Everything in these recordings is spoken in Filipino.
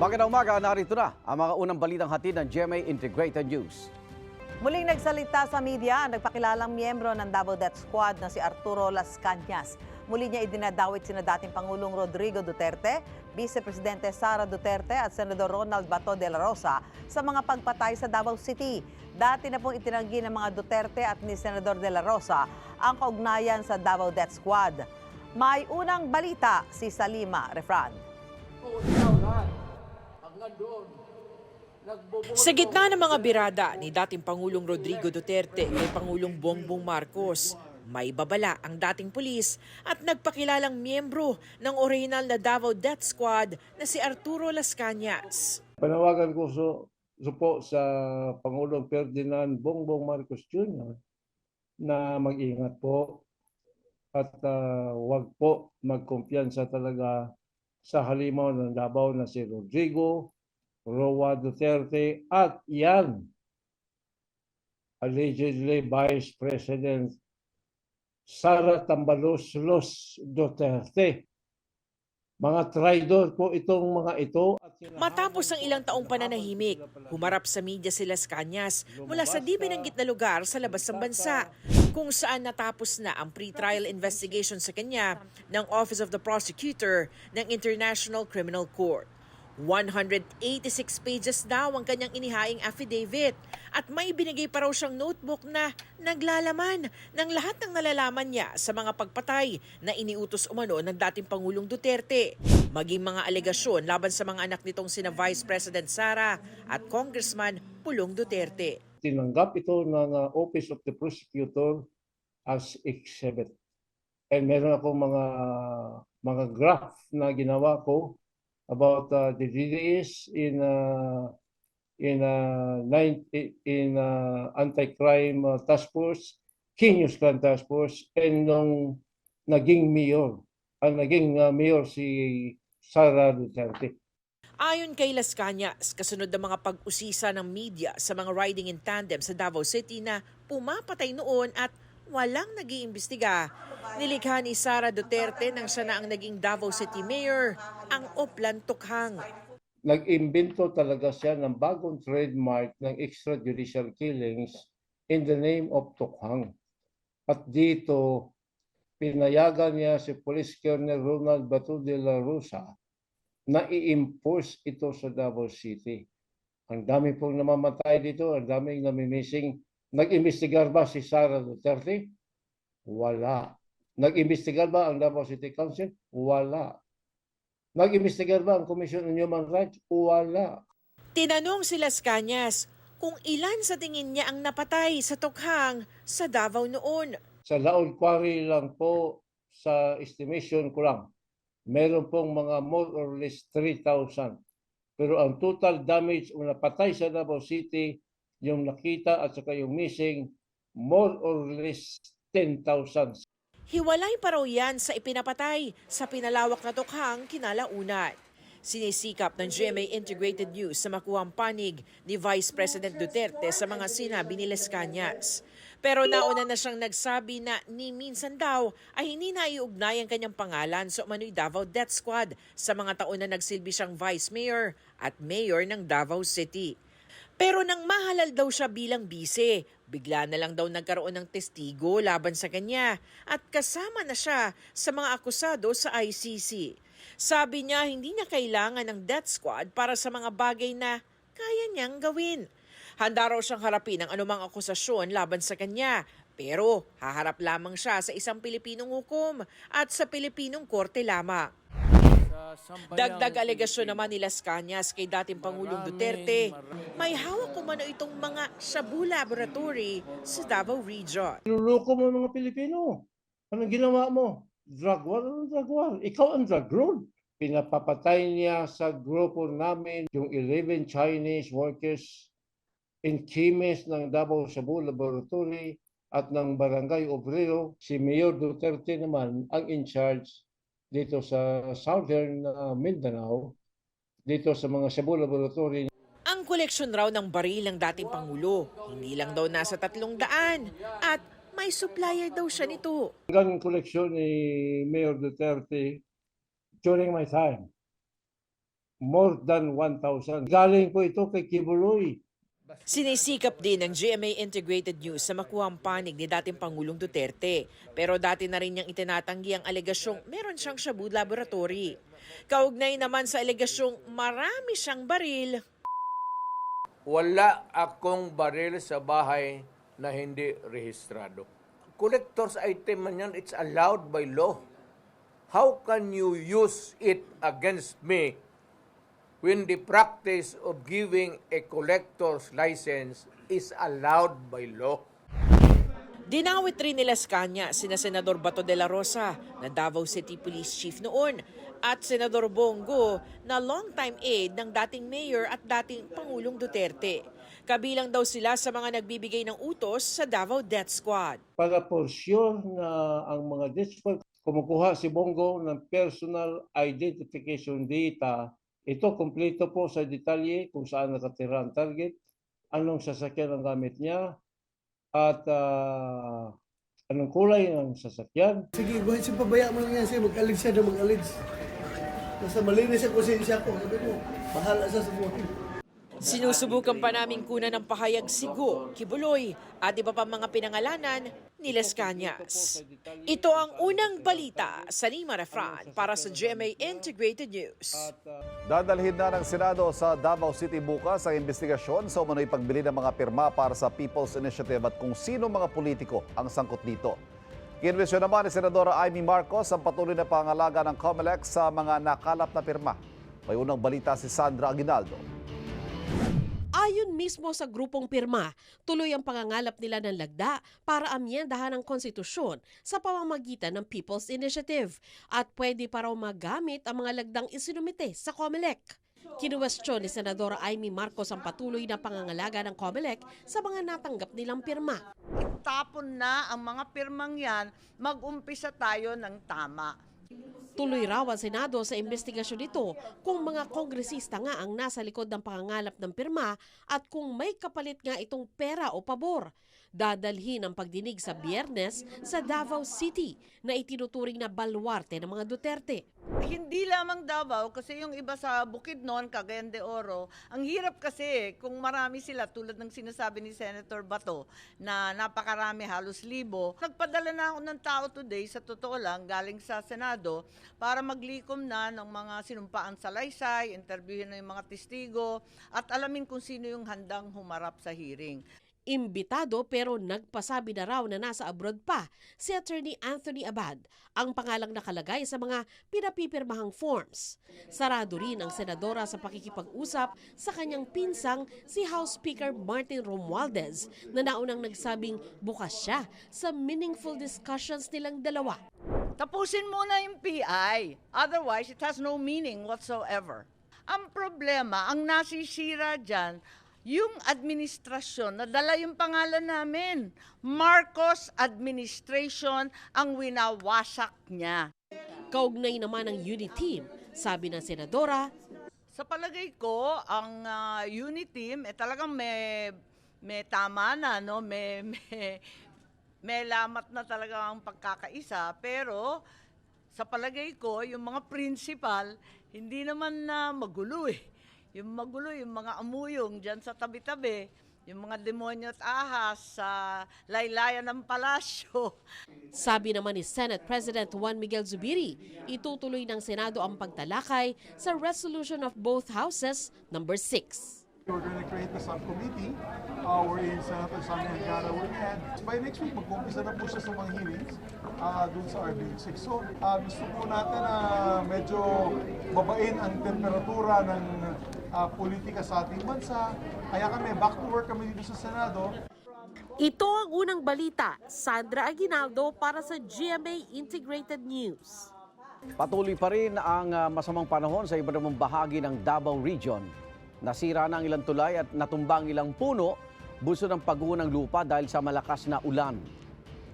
Magandang umaga, narito na ang mga unang balitang hatid ng GMA Integrated News. Muling nagsalita sa media ang nagpakilalang miyembro ng Davao Death Squad na si Arturo Las Cañas. Muli niya idinadawit sina dating Pangulong Rodrigo Duterte, Vice Presidente Sara Duterte at Senador Ronald Bato de la Rosa sa mga pagpatay sa Davao City. Dati na pong itinanggi ng mga Duterte at ni Senador de la Rosa ang kaugnayan sa Davao Death Squad. May unang balita si Salima Refran. Sa gitna ng mga birada ni dating Pangulong Rodrigo Duterte kay Pangulong Bongbong Marcos, may babala ang dating pulis at nagpakilalang miyembro ng original na Davao Death Squad na si Arturo Las Cañas. Panawagan ko so, so po sa Pangulong Ferdinand Bongbong Marcos Jr. na mag-ingat po at ah, wag po magkumpiyansa talaga sa halimaw ng Davao na si Rodrigo, Roa Duterte at yan allegedly Vice President Sara Tambalos Los Duterte. Mga traidor po itong mga ito. At Matapos ang ilang taong pananahimik, humarap sa media si Las Cañas mula sa di binanggit na lugar sa labas ng bansa kung saan natapos na ang pre-trial investigation sa kanya ng Office of the Prosecutor ng International Criminal Court. 186 pages daw ang kanyang inihaing affidavit at may binigay pa raw siyang notebook na naglalaman ng lahat ng nalalaman niya sa mga pagpatay na iniutos umano ng dating Pangulong Duterte. Maging mga alegasyon laban sa mga anak nitong sina Vice President Sara at Congressman Pulong Duterte. Tinanggap ito ng uh, Office of the Prosecutor as exhibit. And meron akong mga mga graph na ginawa ko about uh, the DDS in uh, in uh, nine, in uh, anti-crime uh, task force, Kinyos Clan Task Force, and nung naging mayor, ang naging uh, mayor si Sara Duterte. Ayon kay Las Cañas, kasunod ng mga pag-usisa ng media sa mga riding in tandem sa Davao City na pumapatay noon at walang nag-iimbestiga. Nilikha ni Sara Duterte nang siya na ang naging Davao City Mayor, ang Oplan Tukhang. nag-imbento talaga siya ng bagong trademark ng extrajudicial killings in the name of Tukhang. At dito, pinayagan niya si Police Colonel Ronald Bato de la Rosa na i-impose ito sa Davao City. Ang dami pong namamatay dito, ang daming namimissing. Nag-imbestigar ba si Sara Duterte? Wala. Nag-imbestigar ba ang Davao City Council? Wala. Nag-imbestigar ba ang Commission on Human Rights? Wala. Tinanong si Las Cañas kung ilan sa tingin niya ang napatay sa Tukhang sa Davao noon. Sa Laon Quarry lang po, sa estimation ko lang, meron pong mga more or less 3,000. Pero ang total damage o napatay sa Davao City, yung nakita at saka yung missing, more or less 10,000. Hiwalay pa raw yan sa ipinapatay sa pinalawak na tukhang kinalaunan. Sinisikap ng GMA Integrated News sa makuha ang panig ni Vice President Duterte sa mga sinabi ni Las Cañas. Pero nauna na siyang nagsabi na ni minsan daw ay hindi na iugnay ang kanyang pangalan sa umano'y Davao Death Squad sa mga taon na nagsilbi siyang Vice Mayor at Mayor ng Davao City. Pero nang mahalal daw siya bilang bise, bigla na lang daw nagkaroon ng testigo laban sa kanya at kasama na siya sa mga akusado sa ICC. Sabi niya hindi niya kailangan ng death squad para sa mga bagay na kaya niyang gawin. Handa raw siyang harapin ang anumang akusasyon laban sa kanya. Pero haharap lamang siya sa isang Pilipinong hukom at sa Pilipinong korte lamang. Dagdag alegasyon naman ni Las Cañas kay dating Pangulong Duterte, may hawak kumano itong mga Shabu Laboratory sa Davao Region. Niluloko mo mga Pilipino. Anong ginawa mo? Drug war? Anong drug war? Ikaw ang drug lord. Pinapapatay niya sa grupo namin yung 11 Chinese workers in Chimes ng Davao Cebu Laboratory at ng Barangay Obrero. Si Mayor Duterte naman ang in charge dito sa Southern uh, Mindanao, dito sa mga Cebu Laboratory Ang koleksyon raw ng baril ng dating Pangulo, hindi lang daw nasa tatlong daan at may supplier daw siya nito. Hanggang koleksyon ni Mayor Duterte during my time. more than 1,000. Galing po ito kay Kibuloy. Sinisikap din ng GMA Integrated News sa makuha ang panig ni dating Pangulong Duterte. Pero dati na rin niyang itinatanggi ang alegasyong meron siyang Shabu Laboratory. Kaugnay naman sa alegasyong marami siyang baril, wala akong baril sa bahay na hindi rehistrado. Collector's item man yan, it's allowed by law. How can you use it against me when the practice of giving a collector's license is allowed by law? Dinawit rin nila Scania sina Senador Bato de la Rosa na Davao City Police Chief noon at Senador Bongo na longtime aide ng dating mayor at dating Pangulong Duterte. Kabilang daw sila sa mga nagbibigay ng utos sa Davao Death Squad. Para for sure na ang mga district kumukuha si Bongo ng personal identification data, ito kompleto po sa detalye kung saan nakatira ang target, anong sasakyan ang gamit niya, at ah, anong kulay ng sasakyan. Sige, buhay siya pabaya mo lang yan siya. Mag-alig siya na mag-alig. Nasa malinis ang konsensya ko. Sabi ko, bahala siya sa buhay. Sinusubukan pa namin kunan ng pahayag Sigo, Kibuloy at iba pa mga pinangalanan ni Las Cañas. Ito ang unang balita sa Lima Refran para sa GMA Integrated News. Dadalhin na ng Senado sa Davao City bukas ang investigasyon sa umano'y pagbili ng mga pirma para sa People's Initiative at kung sino mga politiko ang sangkot dito. Kinwestiyon naman ni Senadora Amy Marcos ang patuloy na pangalaga ng COMELEC sa mga nakalap na pirma. May unang balita si Sandra Aguinaldo. Ayon mismo sa grupong pirma, tuloy ang pangangalap nila ng lagda para amyendahan ang konstitusyon sa pamamagitan ng People's Initiative at pwede pa raw magamit ang mga lagdang isinumite sa COMELEC. Kinuwestiyon ni Senadora Amy Marcos ang patuloy na pangangalaga ng COMELEC sa mga natanggap nilang pirma. tapon na ang mga pirmang yan, mag-umpisa tayo ng tama. Tuloy raw ang Senado sa investigasyon nito kung mga kongresista nga ang nasa likod ng pangangalap ng pirma at kung may kapalit nga itong pera o pabor. Dadalhin ang pagdinig sa biyernes sa Davao City na itinuturing na baluarte ng mga Duterte. Hindi lamang Davao, kasi yung iba sa Bukidnon, Cagayan de Oro, ang hirap kasi kung marami sila, tulad ng sinasabi ni Senator Bato, na napakarami, halos libo. Nagpadala na ako ng tao today, sa totoo lang, galing sa Senado, para maglikom na ng mga sinumpaan sa laysay, interviewin na yung mga testigo, at alamin kung sino yung handang humarap sa hearing. Imbitado pero nagpasabi na raw na nasa abroad pa si Attorney Anthony Abad, ang pangalang nakalagay sa mga pinapipirmahang forms. Sarado rin ang senadora sa pakikipag-usap sa kanyang pinsang si House Speaker Martin Romualdez na naunang nagsabing bukas siya sa meaningful discussions nilang dalawa. Tapusin muna yung PI. Otherwise, it has no meaning whatsoever. Ang problema, ang nasisira dyan, yung administrasyon, nadala yung pangalan namin. Marcos Administration ang winawasak niya. Kaugnay naman ng unit team, sabi ng senadora, Sa palagay ko, ang ah, unit team, eh, talagang may, may tama na, no? may, may, may lamat na talaga ang pagkakaisa. Pero sa palagay ko, yung mga principal, hindi naman na magulo eh. Yung magulo, yung mga amuyong dyan sa tabi-tabi, yung mga demonyo at ahas sa laylayan ng palasyo. Sabi naman ni Senate President Juan Miguel Zubiri, itutuloy ng Senado ang pagtalakay sa resolution of both houses number 6. We're going to create a subcommittee uh, wherein Senator Sammy Angara will head. By next week, mag-umpisa na po siya sa mga hearings uh, dun sa RB6. So, uh, gusto po natin na medyo babain ang temperatura ng uh, politika sa ating bansa. Kaya kami, back to work kami dito sa Senado. Ito ang unang balita, Sandra Aguinaldo para sa GMA Integrated News. Patuloy pa rin ang ah, masamang panahon sa iba namang bahagi ng Davao Region. Nasira na ang ilang tulay at natumbang ilang puno, buso ng pagguho ng lupa dahil sa malakas na ulan.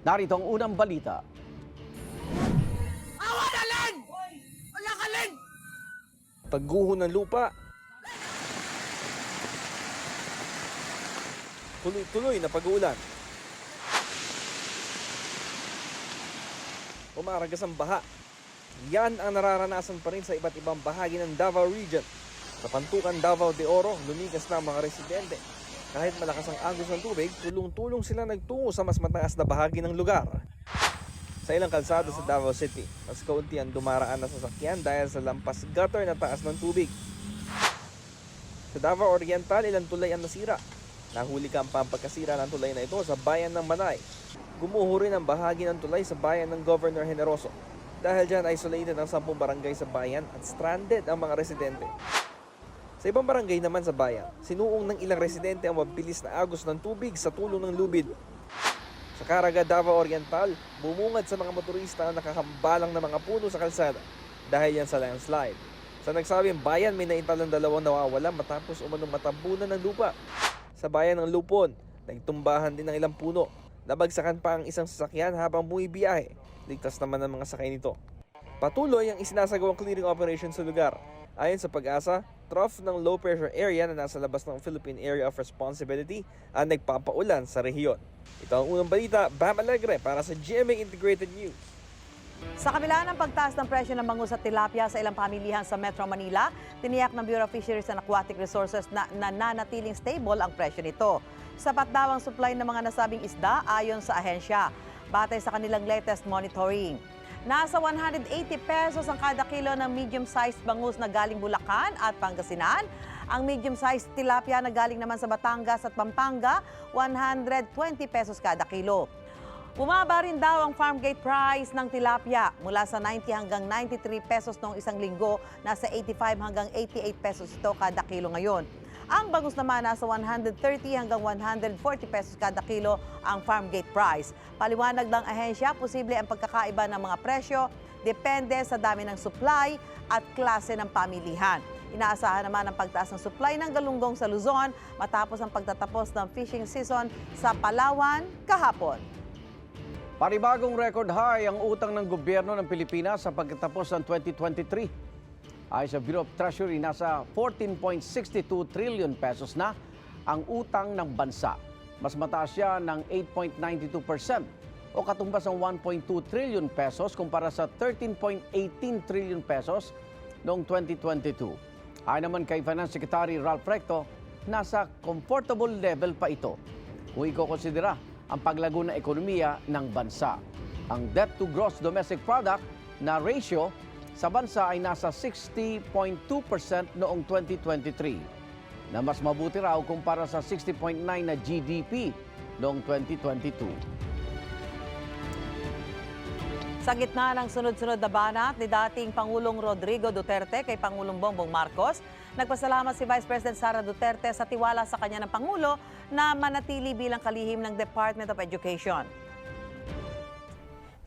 Narito ang unang balita. pagguho ng lupa. Tuloy-tuloy na pag-uulan. Umaragas ang baha. Yan ang nararanasan pa rin sa iba't ibang bahagi ng Davao Region. Sa Pantukan Davao de Oro, lumigas na ang mga residente. Kahit malakas ang agos ng tubig, tulong-tulong sila nagtungo sa mas mataas na bahagi ng lugar. Sa ilang kalsada sa Davao City, mas kaunti ang dumaraan na sasakyan dahil sa lampas gutter na taas ng tubig. Sa Davao Oriental, ilang tulay ang nasira. Nahuli ka ang pampagkasira ng tulay na ito sa bayan ng Manay. Gumuho rin ang bahagi ng tulay sa bayan ng Governor Generoso. Dahil dyan, isolated ang 10 barangay sa bayan at stranded ang mga residente. Sa ibang barangay naman sa bayan, sinuong ng ilang residente ang mabilis na agos ng tubig sa tulong ng lubid. Sa Caraga, Davao Oriental, bumungad sa mga motorista ang nakakambalang na mga puno sa kalsada dahil yan sa landslide. Sa nagsabing bayan, may naintalang dalawang nawawala matapos umanong matambunan ng lupa. Sa bayan ng Lupon, nagtumbahan din ng ilang puno. Nabagsakan pa ang isang sasakyan habang bumibiyahe. Ligtas naman ang mga sakay nito. Patuloy ang isinasagawang clearing operation sa lugar. Ayon sa pag-asa, trough ng low pressure area na nasa labas ng Philippine Area of Responsibility ang nagpapaulan sa rehiyon. Ito ang unang balita, Bam Alegre para sa GMA Integrated News. Sa kabila ng pagtaas ng presyo ng bangus at tilapia sa ilang pamilihan sa Metro Manila, tiniyak ng Bureau of Fisheries and Aquatic Resources na nananatiling stable ang presyo nito. Sapat daw ang supply ng mga nasabing isda ayon sa ahensya, batay sa kanilang latest monitoring. Nasa 180 pesos ang kada kilo ng medium-sized bangus na galing Bulacan at Pangasinan. Ang medium-sized tilapia na galing naman sa Batangas at Pampanga, 120 pesos kada kilo. Bumaba rin daw ang farm gate price ng tilapia mula sa 90 hanggang 93 pesos noong isang linggo, nasa 85 hanggang 88 pesos ito kada kilo ngayon. Ang bangus naman nasa 130 hanggang 140 pesos kada kilo ang farm gate price. Paliwanag ng ahensya, posible ang pagkakaiba ng mga presyo depende sa dami ng supply at klase ng pamilihan. Inaasahan naman ang pagtaas ng supply ng galunggong sa Luzon matapos ang pagtatapos ng fishing season sa Palawan kahapon. Panibagong record high ang utang ng gobyerno ng Pilipinas sa pagkatapos ng 2023. Ayon sa Bureau of Treasury, nasa 14.62 trillion pesos na ang utang ng bansa. Mas mataas siya ng 8.92% o katumbas ng 1.2 trillion pesos kumpara sa 13.18 trillion pesos noong 2022. Ayon naman kay Finance Secretary Ralph Recto, nasa comfortable level pa ito kung ikokonsidera ang paglago ng ekonomiya ng bansa. Ang debt to gross domestic product na ratio sa bansa ay nasa 60.2% noong 2023 na mas mabuti raw kumpara sa 60.9 na GDP noong 2022. Sa gitna ng sunod-sunod na banat ni dating Pangulong Rodrigo Duterte kay Pangulong Bongbong Marcos, nagpasalamat si Vice President Sara Duterte sa tiwala sa kanya ng Pangulo na manatili bilang kalihim ng Department of Education.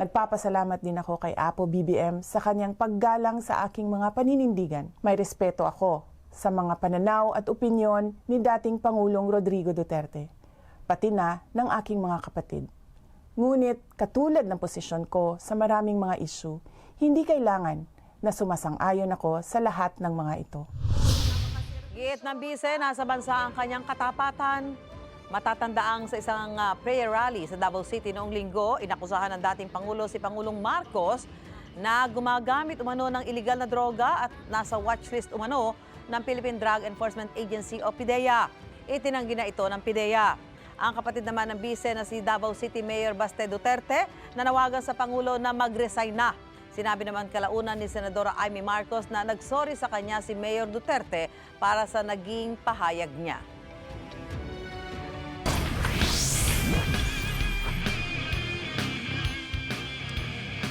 Nagpapasalamat din ako kay Apo BBM sa kanyang paggalang sa aking mga paninindigan. May respeto ako sa mga pananaw at opinyon ni dating Pangulong Rodrigo Duterte, pati na ng aking mga kapatid. Ngunit katulad ng posisyon ko sa maraming mga isyu, hindi kailangan na sumasang-ayon ako sa lahat ng mga ito. Giit ng bise, nasa bansa ang kanyang katapatan. Matatandaang sa isang ah, prayer rally sa Davao City noong linggo, inakusahan ng dating Pangulo si Pangulong Marcos na gumagamit umano ng iligal na droga at nasa watchlist umano ng Philippine Drug Enforcement Agency o PIDEA. Itinanggi na ito ng PIDEA. Ang kapatid naman ng bise na si Davao City Mayor Baste Duterte nanawagan sa Pangulo na mag-resign na. Sinabi naman kalaunan ni Senadora Amy Marcos na nagsorry sa kanya si Mayor Duterte para sa naging pahayag niya.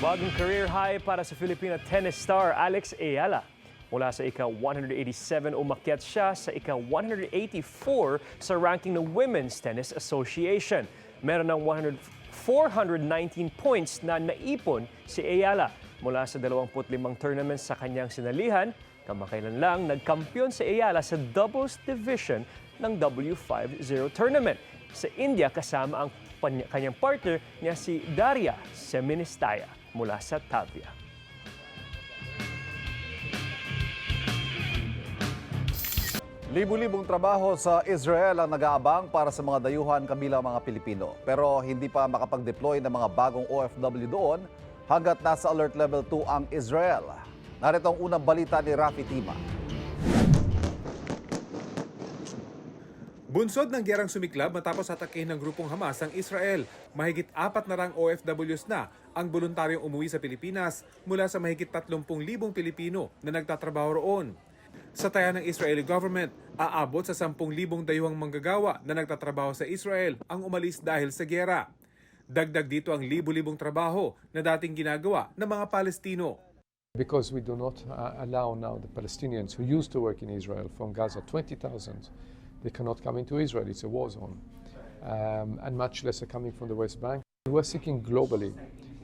Bagong career high para sa Filipina tennis star Alex Ayala. Mula sa ika-187 umakyat siya sa ika-184 sa ranking ng Women's Tennis Association. Meron ng 100 419 points na naipon si Ayala mula sa 25 tournaments sa kanyang sinalihan. Kamakailan lang nagkampiyon si Ayala sa doubles division ng W50 tournament. Sa India kasama ang kanyang partner niya si Daria Seministaya mula sa Tavia. Libu-libong trabaho sa Israel ang nag-aabang para sa mga dayuhan kabilang mga Pilipino. Pero hindi pa makapag-deploy ng mga bagong OFW doon hanggat nasa alert level 2 ang Israel. Narito ang unang balita ni Rafi Tima. Bunsod ng gerang sumiklab matapos atakehin ng grupong Hamas ang Israel. Mahigit apat na rang OFWs na ang voluntaryong umuwi sa Pilipinas mula sa mahigit 30,000 Pilipino na nagtatrabaho roon. Sa taya ng Israeli government, aabot sa 10,000 dayuhang manggagawa na nagtatrabaho sa Israel ang umalis dahil sa gera. Dagdag dito ang libu-libong trabaho na dating ginagawa ng mga Palestino. Because we do not uh, allow now the Palestinians who used to work in Israel from Gaza, 20,000, they cannot come into Israel, it's a war zone, um, and much less are coming from the West Bank. We're seeking globally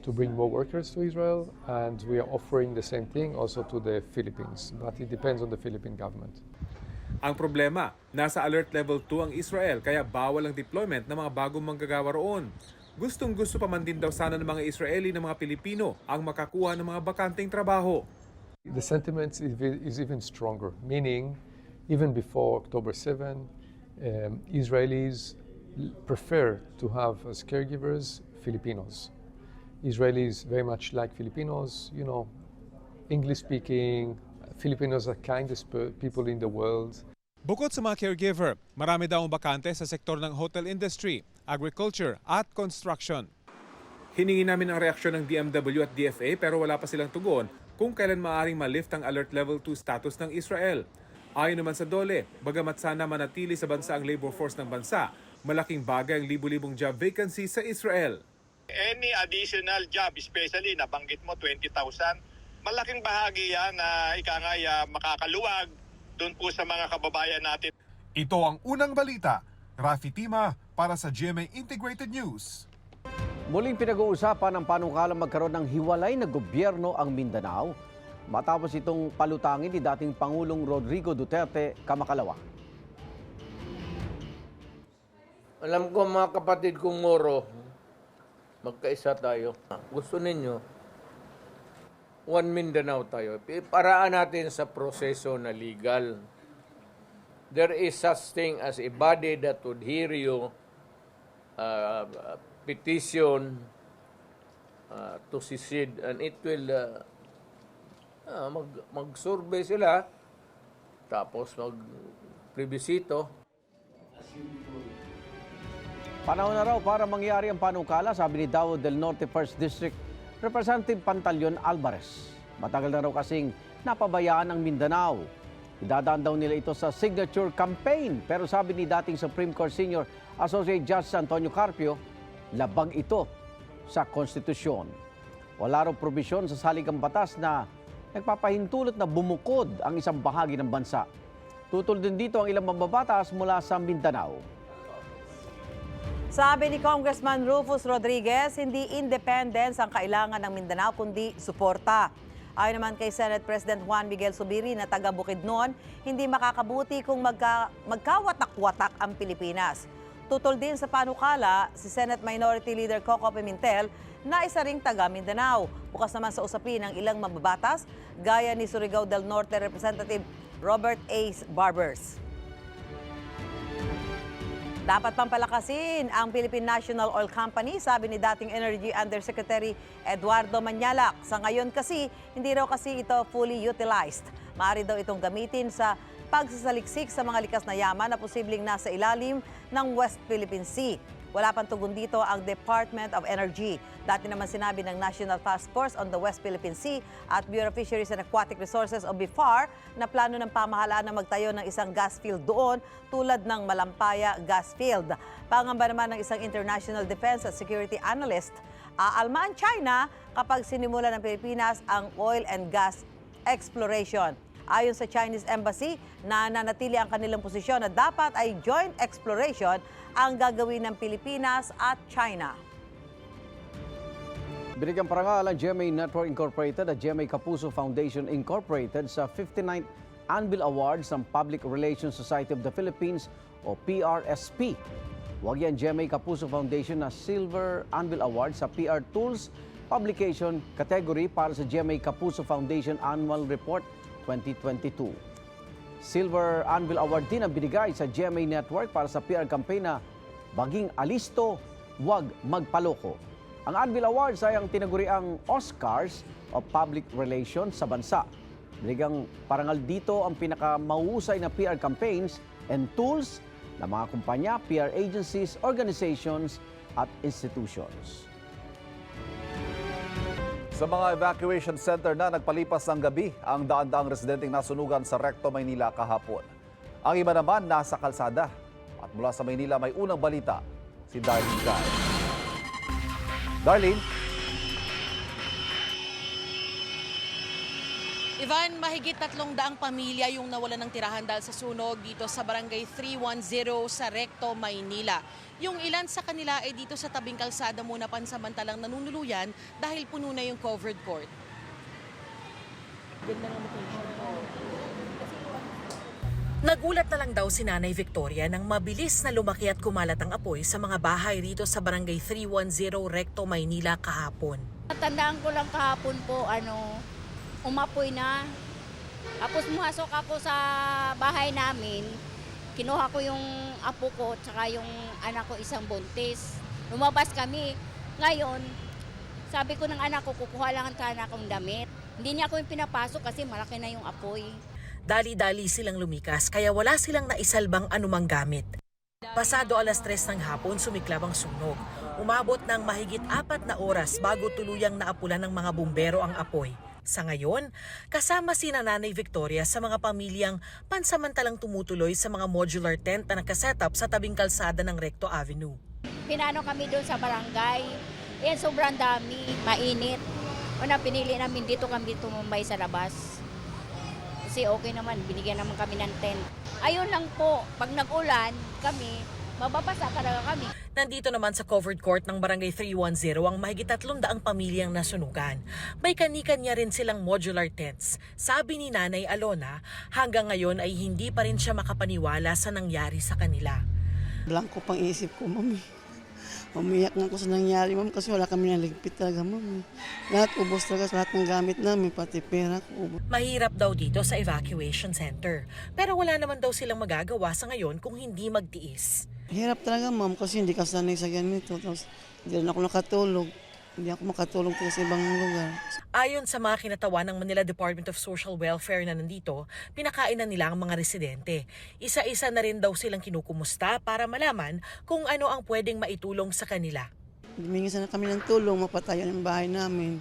to bring more workers to Israel, and we are offering the same thing also to the Philippines, but it depends on the Philippine government. Ang problema, nasa alert level 2 ang Israel kaya bawal ang deployment ng mga bagong manggagawa roon. Gustong gusto pa man din daw sana ng mga Israeli ng mga Pilipino ang makakuha ng mga bakanteng trabaho. The sentiment is, ve- is even stronger, meaning even before October 7, um, Israelis prefer to have as caregivers Filipinos. Israelis very much like Filipinos, you know, English speaking, Filipinos are kindest pe- people in the world. Bukod sa mga caregiver, marami daw ang bakante sa sektor ng hotel industry, agriculture at construction. Hiningi namin ang reaksyon ng DMW at DFA pero wala pa silang tugon kung kailan maaring malift ang alert level 2 status ng Israel. Ayon naman sa DOLE, bagamat sana manatili sa bansa ang labor force ng bansa, malaking bagay ang libu-libong job vacancy sa Israel. any additional job, especially nabanggit mo 20,000, malaking bahagi yan na ikangaya makakaluwag doon po sa mga kababayan natin. Ito ang unang balita. Rafi Tima para sa GMA Integrated News. Muling pinag-uusapan ng panukalang magkaroon ng hiwalay na gobyerno ang Mindanao matapos itong palutangin ni dating Pangulong Rodrigo Duterte kamakalawa. Alam ko mga kapatid kong Moro, magkaisa tayo. Gusto ninyo, one Mindanao tayo. Paraan natin sa proseso na legal. There is such thing as a body that would hear you uh, petition uh, to secede and it will uh, ah, mag, mag-survey sila tapos mag-plebisito Panahon na raw para mangyari ang panukala, sabi ni Davao del Norte 1st District Representative Pantaleon Alvarez. Matagal na raw kasing napabayaan ang Mindanao. Idadaan daw nila ito sa signature campaign. Pero sabi ni dating Supreme Court Senior Associate Judge Antonio Carpio, labag ito sa konstitusyon. Wala raw probisyon sa saligang batas na nagpapahintulot na bumukod ang isang bahagi ng bansa. Tutol din dito ang ilang mambabatas mula sa Mindanao. Sabi ni Congressman Rufus Rodriguez, hindi independence ang kailangan ng Mindanao kundi suporta. Ayon naman kay Senate President Juan Miguel Subiri na taga Bukidnon, hindi makakabuti kung magka, magkawatak-watak ang Pilipinas. Tutol din sa panukala si Senate Minority Leader Coco Pimentel na isa ring taga Mindanao. Bukas naman sa usapin ng ilang mababatas, gaya ni Surigao del Norte Representative Robert A. Barbers. Dapat pampalakasin ang Philippine National Oil Company, sabi ni dating Energy Undersecretary Eduardo Manyalak. Sa ngayon kasi, hindi raw kasi ito fully utilized. Maaari daw itong gamitin sa pagsasaliksik sa mga likas na yaman na posibleng nasa ilalim ng West Philippine Sea. Wala pang tugon dito ang Department of Energy. Dati naman sinabi ng National Task Force on the West Philippine Sea at Bureau of Fisheries and Aquatic Resources o BIFAR na plano ng pamahalaan na magtayo ng isang gas field doon tulad ng Malampaya Gas Field. Pangamba naman ng isang international defense at security analyst, aalma ang China kapag sinimula ng Pilipinas ang oil and gas exploration. Ayon sa Chinese Embassy, nananatili ang kanilang posisyon na dapat ay joint exploration ang gagawin ng Pilipinas at China. Binigyang parangal ang GMA Network Incorporated at GMA Kapuso Foundation Incorporated sa 59th Anvil Awards ng Public Relations Society of the Philippines o PRSP. Huwag yan GMA Kapuso Foundation na Silver Anvil Award sa PR Tools Publication category para sa GMA Kapuso Foundation Annual Report 2022. Silver Anvil Award din ang binigay sa GMA Network para sa PR campaign na Baging Alisto, Huwag Magpaloko. Ang Anvil Awards ay ang tinaguriang Oscars of Public Relations sa bansa. Binigang parangal dito ang pinakamahusay na PR campaigns and tools ng mga kumpanya, PR agencies, organizations at institutions. Sa mga evacuation center na nagpalipas ng gabi ang daan-daang residenteng nasunugan sa Recto, Maynila kahapon. Ang iba naman nasa kalsada. At mula sa Maynila may unang balita, si Darlene Guy. Darlene, Ivan, mahigit tatlong daang pamilya yung nawalan ng tirahan dahil sa sunog dito sa barangay 310 sa Recto, Maynila. Yung ilan sa kanila ay dito sa tabing kalsada muna pansamantalang nanunuluyan dahil puno na yung covered court. Nagulat na lang daw si Nanay Victoria nang mabilis na lumaki at kumalat ang apoy sa mga bahay rito sa barangay 310 Recto, Maynila kahapon. Tandaan ko lang kahapon po, ano, umapoy na. Tapos muhasok ako sa bahay namin, kinuha ko yung apo ko tsaka yung anak ko isang buntis. Lumabas kami. Ngayon, sabi ko ng anak ko, kukuha lang ang anak kong damit. Hindi niya ako yung pinapasok kasi malaki na yung apoy. Dali-dali silang lumikas kaya wala silang naisalbang anumang gamit. Pasado alas tres ng hapon sumiklab ang sunog. Umabot ng mahigit apat na oras bago tuluyang naapulan ng mga bumbero ang apoy. Sa ngayon, kasama si Nanay Victoria sa mga pamilyang pansamantalang tumutuloy sa mga modular tent na nakasetup sa tabing kalsada ng Recto Avenue. Pinano kami doon sa barangay. Yan, sobrang dami, mainit. Una, pinili namin dito kami tumumbay sa labas. Kasi okay naman, binigyan naman kami ng tent. Ayun lang po, pag nag-ulan kami, mababasa talaga kami. Nandito naman sa covered court ng Barangay 310 ang mahigit tatlong daang pamilyang nasunugan. May kani-kanya rin silang modular tents. Sabi ni Nanay Alona, hanggang ngayon ay hindi pa rin siya makapaniwala sa nangyari sa kanila. Blanco pang isip ko, mami. Umiyak nga ako sa nangyari, ma'am, kasi wala kami naligpit talaga, ma'am. Lahat ubos talaga sa lahat ng gamit namin, pati pera ubos. Mahirap daw dito sa evacuation center. Pero wala naman daw silang magagawa sa ngayon kung hindi magtiis. Hirap talaga, ma'am, kasi hindi ka sanay sa ganito. Tapos, hindi rin ako nakatulog. Hindi ako makatulog talaga sa ibang lugar. Ayon sa mga kinatawan ng Manila Department of Social Welfare na nandito, pinakain na nila ang mga residente. Isa-isa na rin daw silang kinukumusta para malaman kung ano ang pwedeng maitulong sa kanila. Humingi sana kami ng tulong, mapatayo ng bahay namin.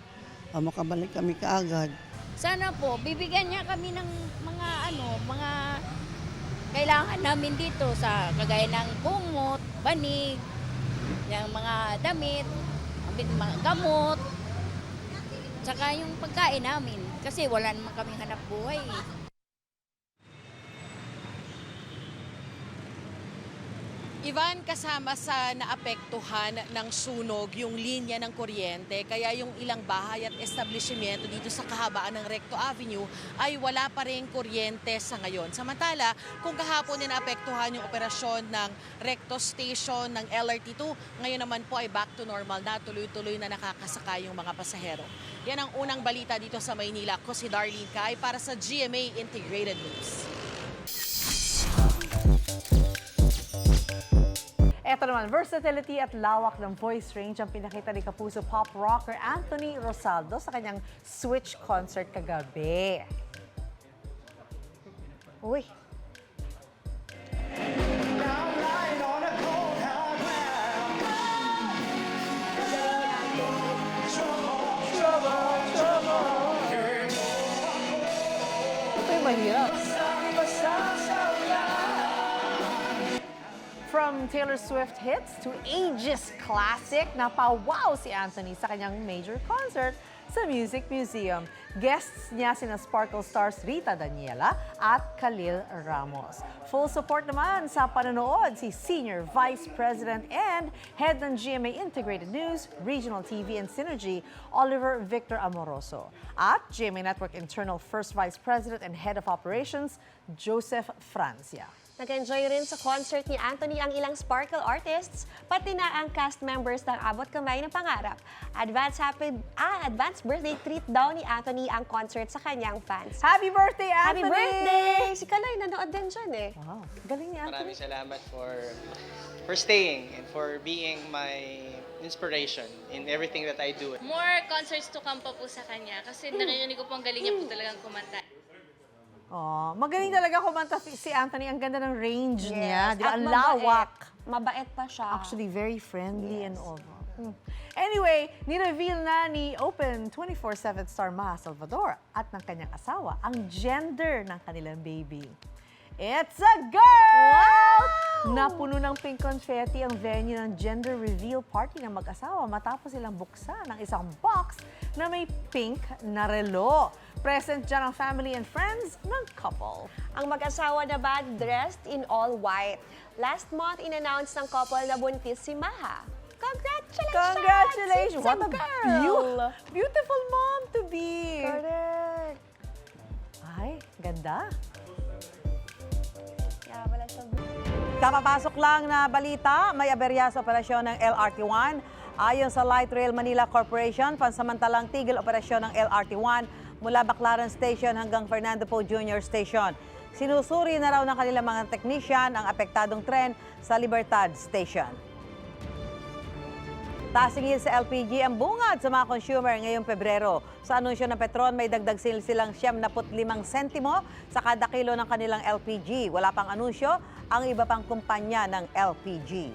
Ah, makabalik kami kaagad. Sana po, bibigyan niya kami ng mga ano, mga kailangan namin dito sa kagaya ng kumot, banig, yung mga damit, mga gamot, tsaka yung pagkain namin. Kasi wala naman kaming hanap buhay. Ivan, kasama sa naapektuhan ng sunog yung linya ng kuryente, kaya yung ilang bahay at establishmento dito sa kahabaan ng Recto Avenue ay wala pa rin kuryente sa ngayon. Samantala, kung kahapon din naapektuhan yung operasyon ng Recto Station ng LRT2, ngayon naman po ay back to normal na tuloy-tuloy na nakakasakay yung mga pasahero. Yan ang unang balita dito sa Maynila. Ko si Darlene Kai para sa GMA Integrated News. Ito naman, versatility at lawak ng voice range ang pinakita ni Kapuso pop rocker Anthony Rosaldo sa kanyang Switch concert kagabi. Uy, From Taylor Swift hits to ages classic, napawaw si Anthony sa kanyang major concert sa Music Museum. Guests niya sina Sparkle Stars Rita Daniela at Khalil Ramos. Full support naman sa panonood si Senior Vice President and Head ng GMA Integrated News, Regional TV and Synergy, Oliver Victor Amoroso. At GMA Network Internal First Vice President and Head of Operations, Joseph Francia. Nag-enjoy rin sa concert ni Anthony ang ilang Sparkle artists, pati na ang cast members ng Abot Kamay ng Pangarap. Advance, happy, ah, advance birthday treat daw ni Anthony ang concert sa kanyang fans. Happy birthday, Happy Anthony! birthday! Si Kalay, nanood din dyan eh. Wow, galing ni Anthony. Maraming salamat for for staying and for being my inspiration in everything that I do. More concerts to come pa po sa kanya kasi naririnig ko po ang galing niya po talagang kumanta. Oh, magaling talaga kumanta si si Anthony. Ang ganda ng range niya. Di ba? At Ang mabait. lawak. Mabait pa siya. Actually, very friendly and all. Mm. Anyway, ni-reveal na ni Open 24-7 star Maha Salvador at ng kanyang asawa ang gender ng kanilang baby. It's a girl! Napuno ng pink confetti ang venue ng gender reveal party ng mag-asawa matapos silang buksan ang isang box na may pink na relo. Present dyan ang family and friends ng couple. Ang mag-asawa na ba dressed in all white. Last month, in-announce ng couple na buntis si Maha. Congratulations! Congratulations! What a girl! beau- beautiful mom to be! Correct! Ay, ganda. Kaya wala siya Kapapasok lang na balita, may aberya sa operasyon ng LRT-1. Ayon sa Light Rail Manila Corporation, pansamantalang tigil operasyon ng LRT-1 mula Baclaran Station hanggang Fernando Poe Jr. Station. Sinusuri na raw ng kanilang mga teknisyan ang apektadong tren sa Libertad Station. Tasingil sa LPG ang bungad sa mga consumer ngayong Pebrero. Sa anunsyo ng Petron, may dagdag sil silang 75 sentimo sa kada kilo ng kanilang LPG. Wala pang anunsyo ang iba pang kumpanya ng LPG.